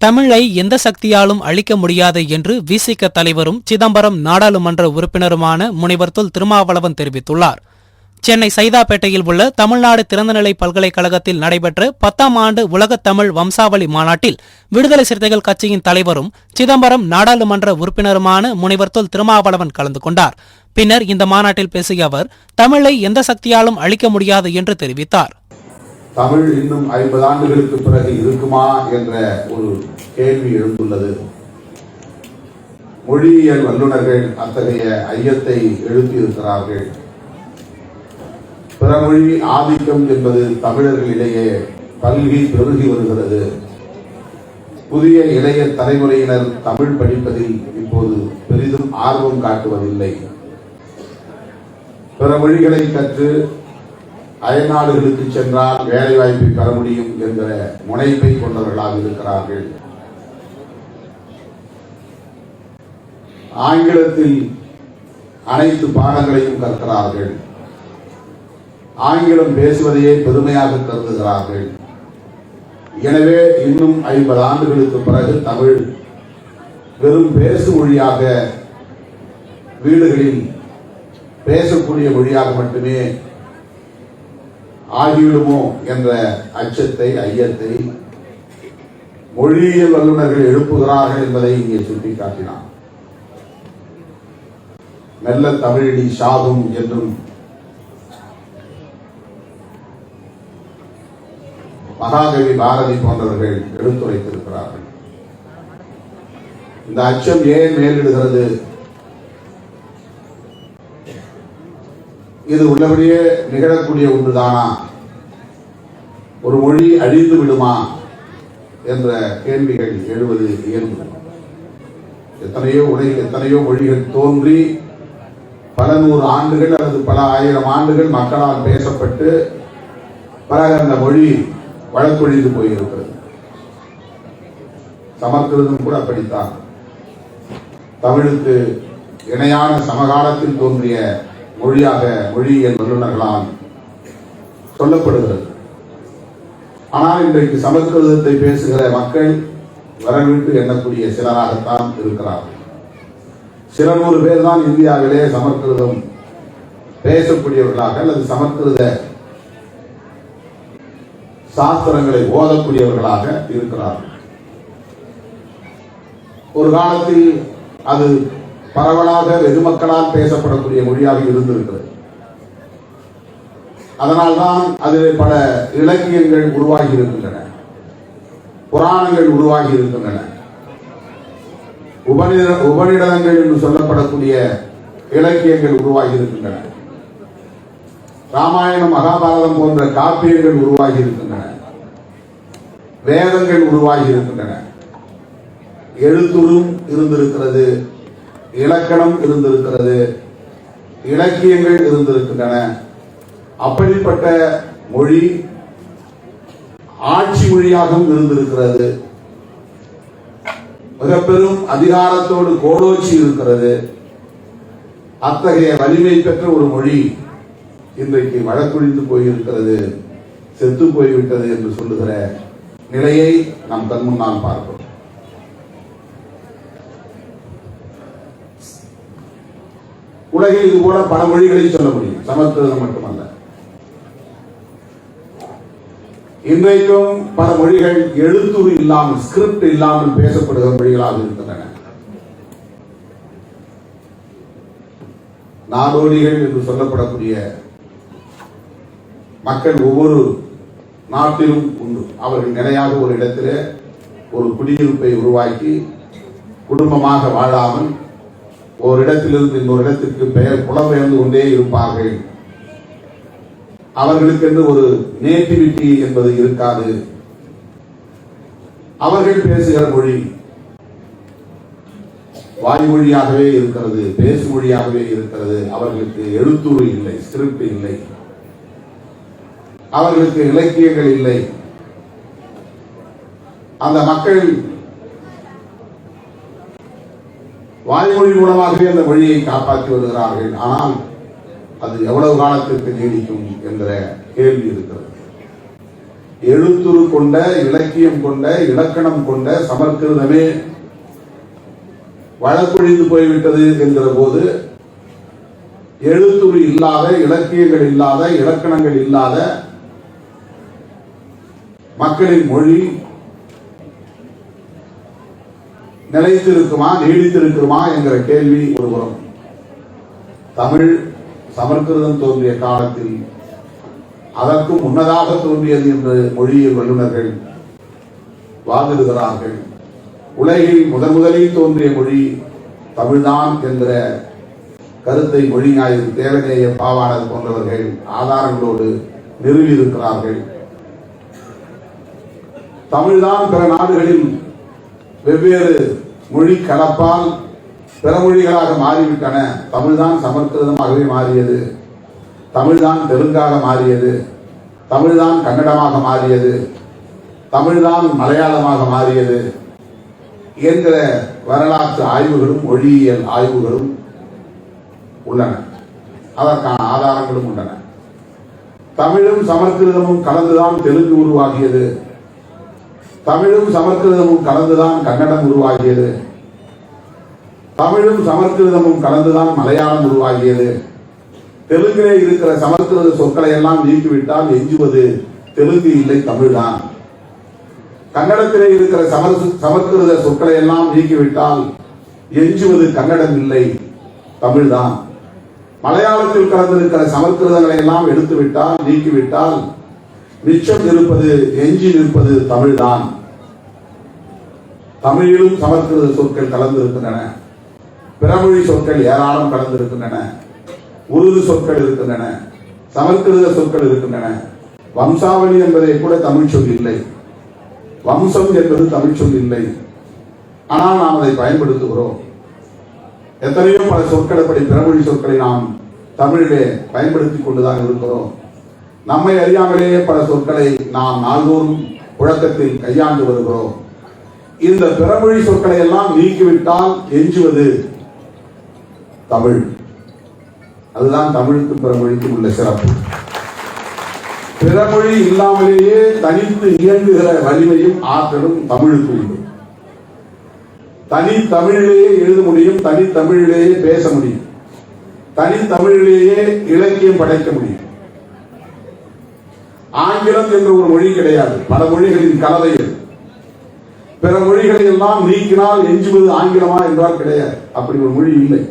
தமிழை எந்த சக்தியாலும் அழிக்க முடியாது என்று விசிக தலைவரும் சிதம்பரம் நாடாளுமன்ற உறுப்பினருமான முனைவர் தொல் திருமாவளவன் தெரிவித்துள்ளார். சென்னை சைதாப்பேட்டையில் உள்ள தமிழ்நாடு திறந்தநிலை பல்கலைக்கழகத்தில் நடைபெற்ற பத்தாம் ஆண்டு உலகத் தமிழ் வம்சாவளி மாநாட்டில் விடுதலை சிறுத்தைகள் கட்சியின் தலைவரும் சிதம்பரம் நாடாளுமன்ற உறுப்பினருமான முனைவர் தொல் திருமாவளவன் கலந்து கொண்டார். பின்னர் இந்த மாநாட்டில் பேசிய அவர் தமிழை எந்த சக்தியாலும் அழிக்க முடியாது என்று தெரிவித்தார். தமிழ் இன்னும் ஐம்பது ஆண்டுகளுக்கு பிறகு இருக்குமா என்ற ஒரு கேள்வி எழுந்துள்ளது. மொழியியல் வல்லுநர்கள் அத்தகைய ஐயத்தை எழுப்பியிருக்கிறார்கள். பிறமொழி ஆதிக்கம் என்பது தமிழர்களிடையே கல்வி பெருகி வருகிறது. புதிய இளைய தலைமுறையினர் தமிழ் படிப்பதில் இப்போது பெரிதும் ஆர்வம் காட்டுவதில்லை. பிற மொழிகளை கற்று அயல்நாடுகளுக்கு சென்றால் வேலை வாய்ப்பை பெற முடியும் என்ற முனைப்பை கொண்டவர்களாக இருக்கிறார்கள். ஆங்கிலத்தில் அனைத்து பாடங்களையும் கற்கிறார்கள். ஆங்கிலம் பேசுவதையே பெருமையாக கருதுகிறார்கள். எனவே இன்னும் ஐம்பது ஆண்டுகளுக்கு பிறகு தமிழ் வெறும் பேசு மொழியாக வீடுகளில் பேசக்கூடிய மொழியாக மட்டுமே ஆகிவிடுமோ என்ற அச்சத்தை ஐயத்தை மொழியியல் வல்லுநர்கள் எழுப்புகிறார்கள் என்பதை இங்கே சுட்டிக்காட்டினார். மெல்ல தமிழடி சாகும் என்றும் மகாகவி பாரதி போன்றவர்கள் எடுத்துரைத்திருக்கிறார்கள். இந்த அச்சம் ஏன் மேலிடுகிறது? இது உள்ளபடியே நிகழக்கூடிய ஒன்றுதானா? ஒரு மொழி அழிந்து விடுமா? என்ற கேள்விகள் எழுவது இயல்பு. எத்தனையோ உலகில் எத்தனையோ மொழிகள் தோன்றி பல நூறு ஆண்டுகள் அல்லது பல ஆயிரம் ஆண்டுகள் மக்களால் பேசப்பட்டு பிறகு அந்த மொழி வழக்கொழிந்து போயிருக்கிறது. சமஸ்கிருதம் கூட அப்படித்தான். தமிழுக்கு இணையான சமகாலத்தில் தோன்றிய மொழியாக மொழியியல் வல்லுநர்களால் சொல்லப்படுகிறது. ஆனால் இன்றைக்கு சமஸ்கிருதத்தை பேசுகிற மக்கள் வரவிட்டு எண்ணக்கூடிய சிலராகத்தான் இருக்கிறார்கள். சில நூறு பேர் தான் இந்தியாவிலே சமஸ்கிருதம் பேசக்கூடியவர்களாக அல்லது சமஸ்கிருத சாஸ்திரங்களை ஓதக்கூடியவர்களாக இருக்கிறார்கள். ஒரு காலத்தில் அது பரவலாக வெகு மக்களால் பேசப்படக்கூடிய மொழியாக இருந்திருக்கிறது. அதனால்தான் அதில் பல இலக்கியங்கள் உருவாகி இருக்கின்றன. புராணங்கள் உருவாகி இருக்கின்றன. உபநிட உபநிடதங்கள் என்று சொல்லப்படக்கூடிய இலக்கியங்கள் உருவாகி இருக்கின்றன. ராமாயணம் மகாபாரதம் போன்ற காப்பியங்கள் உருவாகி இருக்கின்றன. வேதங்கள் உருவாகி இருக்கின்றன. எழுத்துரும் இருந்திருக்கிறது. இலக்கணம் இருந்திருக்கிறது. இலக்கியங்கள் இருந்திருக்கின்றன. அப்படிப்பட்ட மொழி ஆட்சி மொழியாகவும் இருந்திருக்கிறது. மிக பெரும் அதிகாரத்தோடு கோலோச்சி இருக்கிறது. அத்தகைய வலிமை பெற்ற ஒரு மொழி இன்றைக்கு வழக்குழிந்து போயிருக்கிறது செத்து போய்விட்டது என்று சொல்லுகிற நிலையை நாம் கண்முன்னால் பார்ப்போம். பார்க்கிறோம் உலகில் இது போல பல மொழிகளை சொல்ல முடியும். சமஸ்கிருதம் மட்டுமல்ல. இன்றைக்கும் பல மொழிகள் எழுத்துரு இல்லாமல் ஸ்கிரிப்ட் இல்லாமல் பேசப்படுகிற மொழிகளாக இருக்கின்றன. நாடோடிகள் என்று சொல்லப்படக்கூடிய மக்கள் ஒவ்வொரு நாட்டிலும் உண்டு. அவர்கள் நிலையாக ஒரு இடத்திலே ஒரு குடியிருப்பை உருவாக்கி குடும்பமாக வாழாமல் ஒரு இடத்திலிருந்து இன்னொரு இடத்திற்கு பெயர் புலம்பெயர்ந்து கொண்டே இருப்பார்கள். அவர்களுக்கென்று ஒரு நேட்டிவிட்டி என்பது இருக்காது. அவர்கள் பேசுகிற மொழி வாய்மொழியாகவே இருக்கிறது பேசு மொழியாகவே இருக்கிறது. அவர்களுக்கு எழுத்துரு இல்லை ஸ்கிரிப்ட் இல்லை. அவர்களுக்கு இலக்கியங்கள் இல்லை. அந்த மக்கள் வாய்மொழி மூலமாகவே அந்த மொழியை காப்பாற்றி வருகிறார்கள். ஆனால் அது எவ்வளவு காலத்திற்கு நீடிக்கும் என்ற கேள்வி இருக்கிறது. எழுத்துரு கொண்ட இலக்கியம் கொண்ட இலக்கணம் கொண்ட சமஸ்கிருதமே வழக்கொழிந்து போய்விட்டது என்கிற போது எழுத்துரு இல்லாத இலக்கியங்கள் இல்லாத இலக்கணங்கள் இல்லாத மக்களின் மொழி நிலைத்திருக்குமா நீடித்திருக்குமா என்கிற கேள்வி ஒருபுறம் தமிழ் சமஸ்கிருதம் தோன்றிய காலத்தில் அதற்கும் முன்னதாக தோன்றியது என்று மொழியியல் வல்லுநர்கள் வாதிடுகிறார்கள். உலகில் முதன் முதலில் தோன்றிய மொழி தமிழ்தான் என்கிற கருத்தை மொழி ஞாயிறு தேவநேய பாவாணர் போன்றவர்கள் ஆதாரங்களோடு நிறுவியிருக்கிறார்கள். தமிழ்தான் பிற நாடுகளில் வெவ்வேறு மொழி கலப்பால் பிற மொழிகளாக மாறிவிட்டன. தமிழ்தான் சமஸ்கிருதமாகவே மாறியது. தமிழ்தான் தெலுங்காக மாறியது. தமிழ்தான் கன்னடமாக மாறியது. தமிழ்தான் மலையாளமாக மாறியது. என்கிற வரலாற்று ஆய்வுகளும் மொழியியல் ஆய்வுகளும் உள்ளன. அதற்கான ஆதாரங்களும் உள்ளன. தமிழும் சமஸ்கிருதமும் கலந்துதான் தெலுங்கு உருவாகியது. தமிழும் சமஸ்கிருதமும் கலந்துதான் கன்னடம் உருவாகியது. தமிழும் சமஸ்கிருதமும் கலந்துதான் மலையாளம் உருவாகியது. தெலுங்கிலே இருக்கிற சமஸ்கிருத சொற்களை எல்லாம் நீக்கிவிட்டால் எஞ்சுவது தெலுங்கு இல்லை தமிழ்தான். கன்னடத்திலே இருக்கிற சமஸ்- சமஸ்கிருத சொற்களை எல்லாம் நீக்கிவிட்டால் எஞ்சுவது கன்னடம் இல்லை தமிழ்தான். மலையாளத்தில் கலந்திருக்கிற சமஸ்கிருதங்களை எல்லாம் எடுத்துவிட்டால் நீக்கிவிட்டால் மிச்சம் இருப்பது எஞ்சி நிற்பது தமிழ்தான். தமிழிலும் சமஸ்கிருத சொற்கள் கலந்திருக்கின்றன. பிறமொழி சொற்கள் ஏராளம் கலந்திருக்கின்றன. உருது சொற்கள் இருக்கின்றன. சமஸ்கிருத சொற்கள் இருக்கின்றன. வம்சாவளி என்பதை கூட தமிழ் சொல் இல்லை. வம்சம் என்பது தமிழ் சொல் இல்லை. ஆனால் நாம் அதை பயன்படுத்துகிறோம். எத்தனையோ பல சொற்கள் அப்படி பிறமொழி சொற்களை நாம் தமிழிலே பயன்படுத்திக் கொண்டுதான் இருக்கிறோம். நம்மை அறியாமலேயே பல சொற்களை நாம் நாள்தோறும் புழக்கத்தில் கையாண்டு வருகிறோம். இந்த பிறமொழி சொற்களை எல்லாம் நீக்கிவிட்டால் எஞ்சுவது தமிழ். அதுதான் தமிழுக்கும் பிறமொழிக்கும் உள்ள சிறப்பு. பிறமொழி இல்லாமலேயே தனித்து இயங்குகிற வலிமையும் ஆற்றலும் தமிழுக்கு உண்டு. தனி தமிழிலேயே எழுத முடியும் தனி தமிழிலேயே பேச முடியும். தனி தமிழிலேயே இலக்கியம் படைக்க முடியும். ஆங்கிலம் என்ற ஒரு மொழி கிடையாது. பல மொழிகளின் கலவை பிற மொழிகளை எல்லாம் நீக்கினால் எஞ்சுவது ஆங்கிலமா என்றால் கிடையாது. அப்படி ஒரு மொழி இல்லை.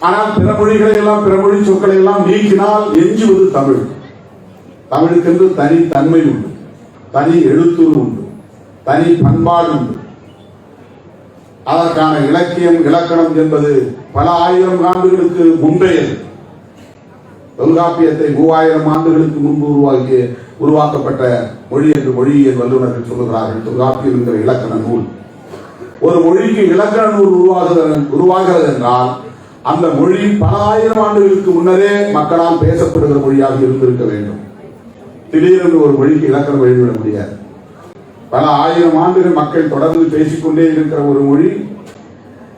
ஆனால் பிற மொழிகளை எல்லாம் பிற மொழி சொற்களை எல்லாம் நீக்கினால் எஞ்சுவது தமிழ். தமிழுக்கென்று தனி தன்மை உண்டு. தனி எழுத்துரு உண்டு. தனி பண்பாடு உண்டு. அதற்கான இலக்கியம் இலக்கணம் என்பது பல ஆயிரம் ஆண்டுகளுக்கு முந்தையது தொல்காப்பியத்தை மூவாயிரம் ஆண்டுகளுக்கு முன்பு உருவாக்கிய உருவாக்கப்பட்ட மொழி என்று மொழியியல் வல்லுநர்கள் சொல்லுகிறார்கள். தொல்காப்பியம் என்கிற இலக்கண நூல். ஒரு மொழிக்கு இலக்கண நூல் உருவாகுகிறது உருவாகிறது என்றால் அந்த மொழி பல ஆயிரம் ஆண்டுகளுக்கு முன்னரே மக்களால் பேசப்படுகிற மொழியாக இருந்திருக்க வேண்டும். திடீரென்று ஒரு மொழிக்கு இலக்கணம் எழுதிவிட முடியாது. பல ஆயிரம் ஆண்டுகள் மக்கள் தொடர்ந்து பேசிக்கொண்டே இருக்கிற ஒரு மொழி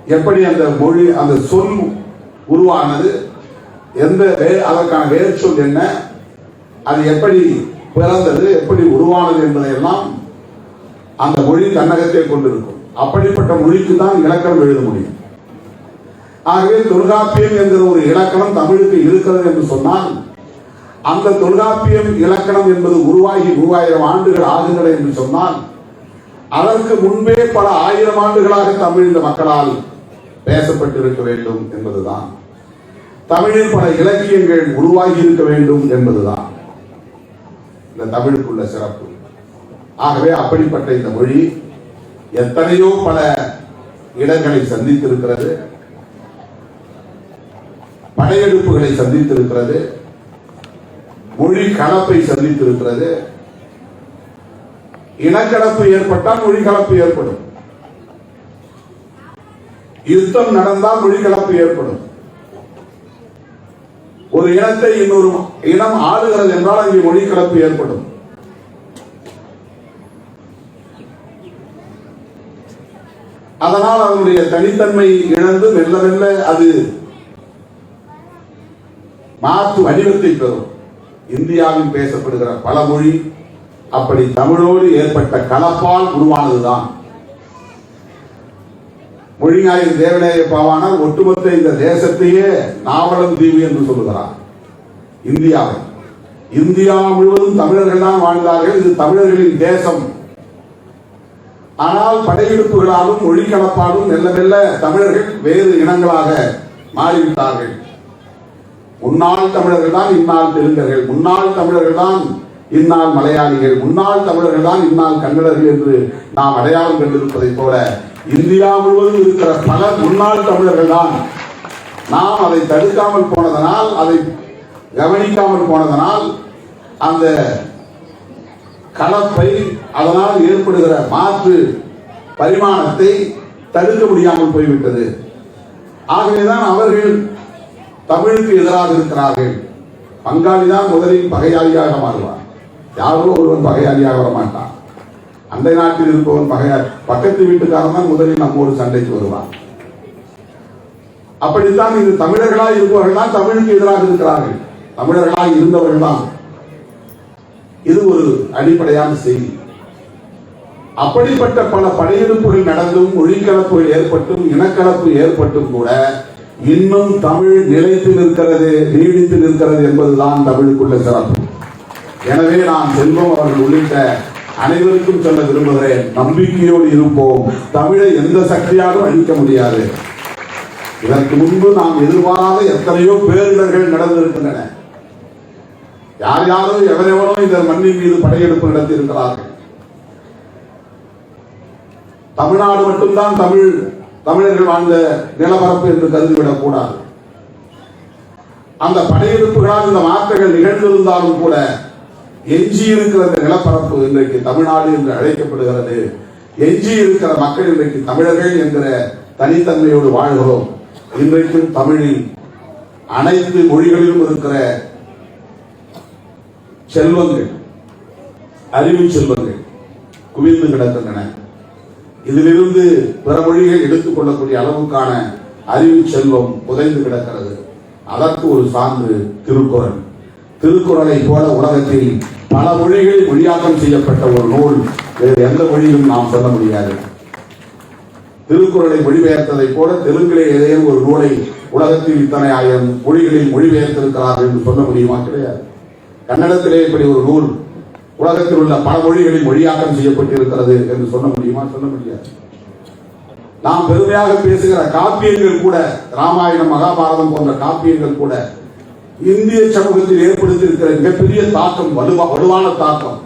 எப்படி அந்த மொழி அந்த சொல் உருவானது எந்த வே- அதற்கான வேர் என்ன? அது எப்படி பிறந்தது எப்படி உருவானது என்பதையெல்லாம் அந்த மொழி தன்னகத்தை கொண்டிருக்கும். அப்படிப்பட்ட மொழிக்கு தான் இலக்கணம் எழுத முடியும். ஆகவே தொல்காப்பியம் என்கிற ஒரு இலக்கணம் தமிழுக்கு இருக்கிறது என்று சொன்னால் அந்த தொல்காப்பியம் இலக்கணம் என்பது உருவாகி மூவாயிரம் ஆண்டுகள் ஆகுகிறது என்று சொன்னால் அதற்கு முன்பே பல ஆயிரம் ஆண்டுகளாக தமிழ் இந்த மக்களால் பேசப்பட்டிருக்க வேண்டும் என்பதுதான். தமிழில் பல இலக்கியங்கள் உருவாகி இருக்க வேண்டும் என்பதுதான் இந்த தமிழுக்குள்ள சிறப்பு. ஆகவே அப்படிப்பட்ட இந்த மொழி எத்தனையோ பல இடங்களை சந்தித்திருக்கிறது. படையெடுப்புகளை சந்தித்திருக்கிறது. மொழி கலப்பை சந்தித்திருக்கிறது. இனக்கலப்பு ஏற்பட்டால் மொழி கலப்பு ஏற்படும். யுத்தம் நடந்தால் மொழி கலப்பு ஏற்படும். ஒரு இனத்தை இன்னொரு இனம் ஆளுகிறது என்றால் அங்கே மொழி கலப்பு ஏற்படும். அதனால் அதனுடைய தனித்தன்மை இழந்து மெல்ல மெல்ல அது மாற்று வடிவத்தை பெறும். இந்தியாவில் பேசப்படுகிற பல மொழி அப்படி தமிழோடு ஏற்பட்ட கலப்பால் உருவானதுதான். மொழிஞாயிறு தேவநேய பாவான ஒட்டுமொத்த இந்த தேசத்தையே நாவலம் தீவு என்று சொல்லுகிறார். இந்தியாவை. இந்தியா முழுவதும் தமிழர்கள் தான் வாழ்ந்தார்கள். இது தமிழர்களின் தேசம். ஆனால் படையெடுப்புகளாலும் மொழி கலப்பாலும் மெல்ல மெல்ல தமிழர்கள் வேறு இனங்களாக மாறிவிட்டார்கள். முன்னாள் தமிழர்கள் தான் இந்நாள் தெலுங்கர்கள். முன்னாள் தமிழர்கள் தான் இந்நாள் மலையாளிகள். முன்னாள் தமிழர்கள் தான் இந்நாள் கன்னடர்கள் என்று நாம் அடையாளம் கண்டிருப்பதைப் போல இந்தியா முழுவதும் இருக்கிற பல முன்னாள் தமிழர்கள் தான் நாம் அதை தடுக்காமல் போனதனால் அதை கவனிக்காமல் போனதனால் அந்த கலப்பை அதனால் ஏற்படுகிற மாற்று பரிமாணத்தை தடுக்க முடியாமல் போய்விட்டது. ஆகவேதான் அவர்கள் தமிழுக்கு எதிராக இருக்கிறார்கள். பங்காளி தான் முதலில் பகையாளியாக மாறுவார். யாரோ ஒருவன் பகையாளியாக வர மாட்டான் அந்த நாட்டில் இருப்பவன் பகையாளி பக்கத்து வீட்டுக்காரன் தான் முதலில் நம்மோடு சண்டைக்கு வருவான். அப்படித்தான் இது தமிழர்களாக இருப்பவர்கள் தான் தமிழுக்கு எதிராக இருக்கிறார்கள். தமிழர்களாக இருந்தவர்கள் தான். இது ஒரு அடிப்படையான செய்தி. அப்படிப்பட்ட பல படையெடுப்புகள் நடந்தும் மொழிக்கலப்புகள் ஏற்பட்டும் இனக்கலப்பு ஏற்பட்டும் கூட இன்னும் தமிழ் நிலைத்து நிற்கிறது நீடித்து நிற்கிறது என்பதுதான் தமிழுக்குள்ள சிறப்பு. எனவே நான் செல்வம் அவர்கள் உள்ளிட்ட அனைவருக்கும் சொல்ல விரும்புகிறேன் நம்பிக்கையோடு இருப்போம். தமிழை எந்த சக்தியாலும் அழிக்க முடியாது. இதற்கு முன்பு நாம் எதிர்பாராத எத்தனையோ பேரிடர்கள் நடந்திருக்கின்றன. யார் யாரோ எவரெவரோ இந்த மண்ணின் மீது படையெடுப்பு நடத்தியிருக்கிறார்கள். தமிழ்நாடு மட்டும்தான் தமிழ் தமிழர்கள் வாழ்ந்த நிலப்பரப்பு என்று கருதிவிடக் கூடாது. அந்த படையெடுப்புகளால் இந்த மாற்றங்கள் நிகழ்ந்திருந்தாலும் கூட எஞ்சி இருக்கிற இந்த நிலப்பரப்பு இன்றைக்கு தமிழ்நாடு என்று அழைக்கப்படுகிறது. எஞ்சி இருக்கிற மக்கள் இன்றைக்கு தமிழர்கள் என்கிற தனித்தன்மையோடு வாழ்கிறோம். இன்றைக்கும் தமிழில் அனைத்து மொழிகளிலும் இருக்கிற செல்வங்கள் அறிவு செல்வங்கள் குவிந்து கிடக்கின்றன. இதிலிருந்து பிற மொழிகள் எடுத்துக் கொள்ளக்கூடிய அளவுக்கான அறிவு செல்வம் புதைந்து கிடக்கிறது. அதற்கு ஒரு சான்று திருக்குறள். திருக்குறளை போல உலகத்தில் பல மொழிகளில் மொழியாக்கம் செய்யப்பட்ட ஒரு நூல். வேறு எந்த மொழியும் நாம் சொல்ல முடியாது. திருக்குறளை மொழிபெயர்த்ததை போல தெலுங்கிலே ஏதேனும் ஒரு நூலை உலகத்தில் இத்தனை ஆயிரம் மொழிகளில் மொழிபெயர்த்திருக்கிறார்கள் என்று சொல்ல முடியுமா கிடையாது. கன்னடத்திலே இப்படி ஒரு நூல் உலகத்தில் உள்ள பல மொழிகளில் மொழியாக்கம் செய்யப்பட்டிருக்கிறது என்று சொல்ல முடியுமா? சொல்ல முடியாது. நாம் பெருமையாக பேசுகிற காப்பியங்கள் கூட ராமாயணம் மகாபாரதம் போன்ற காப்பியங்கள் கூட இந்திய சமூகத்தில் ஏற்படுத்தியிருக்கிற மிகப்பெரிய தாக்கம் வலுவா வலுவான தாக்கம்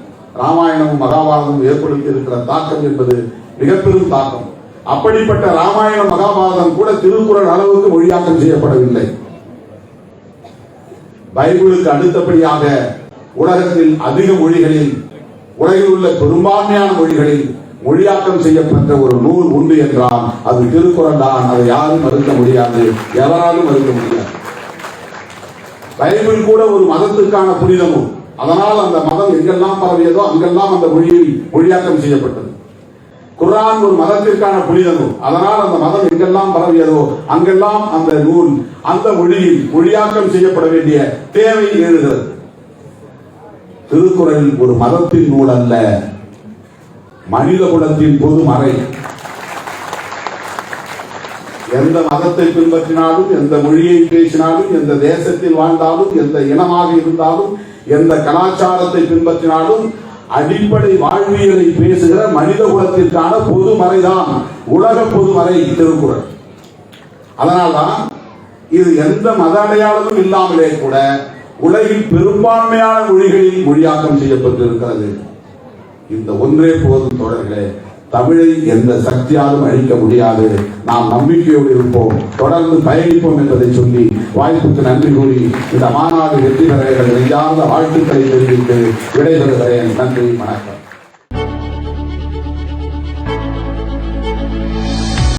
ராமாயணமும் மகாபாரதமும் ஏற்படுத்தி இருக்கிற தாக்கம் என்பது மிக பெரும் தாக்கம். அப்படிப்பட்ட ராமாயணம் மகாபாரதம் கூட திருக்குறள் அளவுக்கு மொழியாக்கம் செய்யப்படவில்லை. பைபிளுக்கு அடுத்தபடியாக உலகத்தில் அதிக மொழிகளில் உலகில் உள்ள பெரும்பான்மையான மொழிகளில் மொழியாக்கம் செய்யப்பட்ட ஒரு நூல் உண்டு என்றால் அது திருக்குறள் தான். அதை யாரும் மறுக்க முடியாது எவராலும் மறுக்க முடியாது. பைபிள் கூட ஒரு மதத்துக்கான புனிதமும். அதனால் அந்த மதம் எங்கெல்லாம் பரவியதோ அங்கெல்லாம் அந்த மொழியில் மொழியாக்கம் செய்யப்பட்டது. குரான் ஒரு மதத்திற்கான புனிதமும். அதனால் அந்த மதம் எங்கெல்லாம் பரவியதோ அங்கெல்லாம் அந்த நூல் அந்த மொழியில் மொழியாக்கம் செய்யப்பட வேண்டிய தேவை எழுகிறது. திருக்குறள் ஒரு மதத்தின் நூல் அல்ல. மனித குலத்தின் பொது மறை. எந்த மதத்தை பின்பற்றினாலும் எந்த மொழியை பேசினாலும் எந்த தேசத்தில் வாழ்ந்தாலும் எந்த இனமாக இருந்தாலும் எந்த கலாச்சாரத்தை பின்பற்றினாலும் அடிப்படை வாழ்வியலை பேசுகிற மனித குலத்திற்கான பொதுமறைதான் உலக பொதுமறை திருக்குறள். அதனால்தான் இது எந்த மத அடையாளமும் இல்லாமலே கூட உலகில் பெரும்பான்மையான மொழிகளில் மொழியாக்கம் செய்யப்பட்டிருக்கிறது. இந்த ஒன்றே போதும் தொடர்களே தமிழை எந்த சக்தியாலும் அழிக்க முடியாது. நாம் நம்பிக்கையோடு இருப்போம். தொடர்ந்து பயணிப்போம் என்பதை சொல்லி வாய்ப்புக்கு நன்றி கூறி இந்த மாநாடு வெற்றி பெற எனது நெஞ்சார்ந்த வாழ்த்துக்களை தெரிவித்து விடைபெறுகிறேன். நன்றி வணக்கம்.